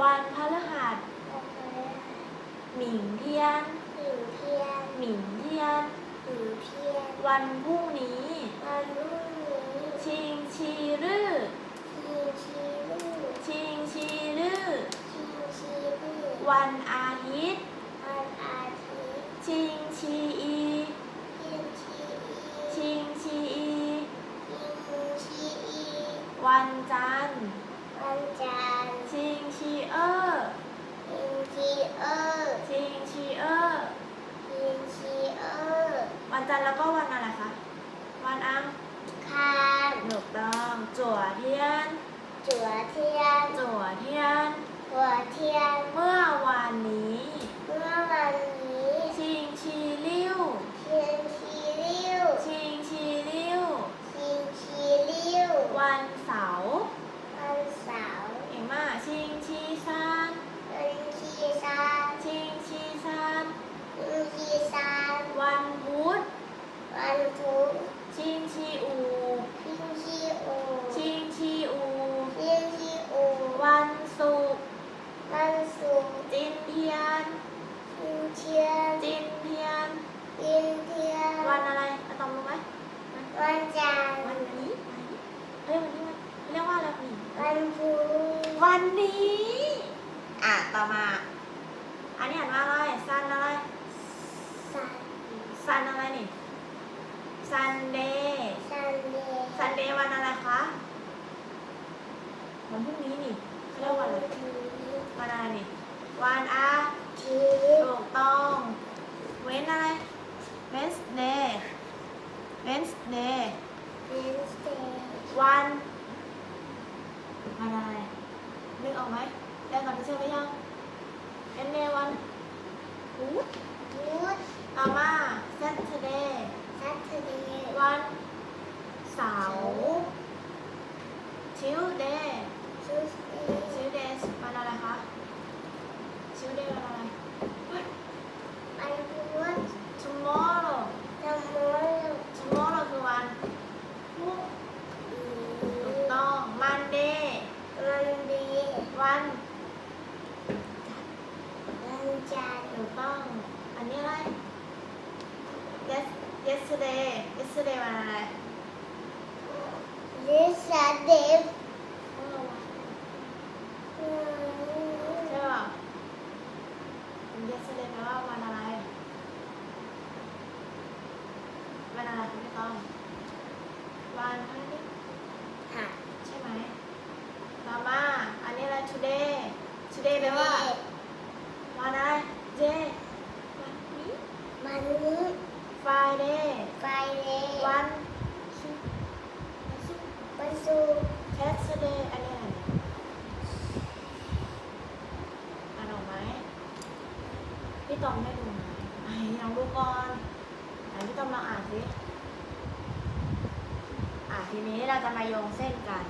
วันพฤหัสวันพฤหัสหมิงเทียนหมิงเทียนหมิงเทียน หมิงเทียน วันพรุ่งนี้วันพรุ่งนี้ชิงชีรื่อชิงชีลื่อชิงชีรื่อชิงชีลื่อวันอาทิตย์วันอาทิตย์ ชิงชีอี ชิงชีอีชิงชีอีชิงชีอีวันจันทร์ วันจันทร์ ชิงชีเออร์ ชิงชีเออร์ ชิงชีเออร์ ชิงชีเออร์ วันจันทร์แล้วก็วันอะไรคะ วันอัง คาร ถูกต้องจั่ว เทียน จั่วเทียน จั่วเทียน หัวเทียน เมื่อวานนี้ ฮ้ยวันนี้มันเรียกว่าอะไรนี่วันพุธวันนี้ อะต่อมา อันนี้อ่านว่าอะไรซันอะไรสันซันอะไรนี่ซันเดย์สันเดย์ซันเดย์วันอะไรคะวันพรุ่งนี้นี่เขาเรียกว่าอะไรวันอะไรนี่วันอาทีถูกต้อง เว้นอะไร Wednesday Wednesday เวนสเดย์ วันวันอะไรนึกออกไหมได้ก่อนที่เชื่อไปยังเอ็นเดวันพุธ พุธ ต่อมา Saturday ซัตเทอร์เดย์ วันเสาร์ Tuesday ทูสเดย์ Tuesday วันอะไรคะ Tuesday วันอะไร วันพุธ Tomorrow ธัมโม Tomorrow คือวันถูกต้อง Monday วันเดย์ วันวันจันทร์ถูกต้อง อันนี้อะไร yes yesterday yesterday วันอะไรลิซาเดย์เมื่อวานใช่ป่ะ yesterday แปลว่าวันอะไร วันอะไรคุณไม่ต้อง วันพฤหัส ค่ะ ใช่ไหมต่อมา อันนี้อะไร today today แปลว่า วันะไร day วันนี้วันนี้ Friday ไฟเดย์วันวันศุกร์วันศุกร์ Saturday อะไรอ่านออกไหมพี่ตอมได้ดูไหมไหนลองดูก่อนไหนพี่ตอมลองอ่านสิอะทีนี้เราจะมาโยงเส้นกัน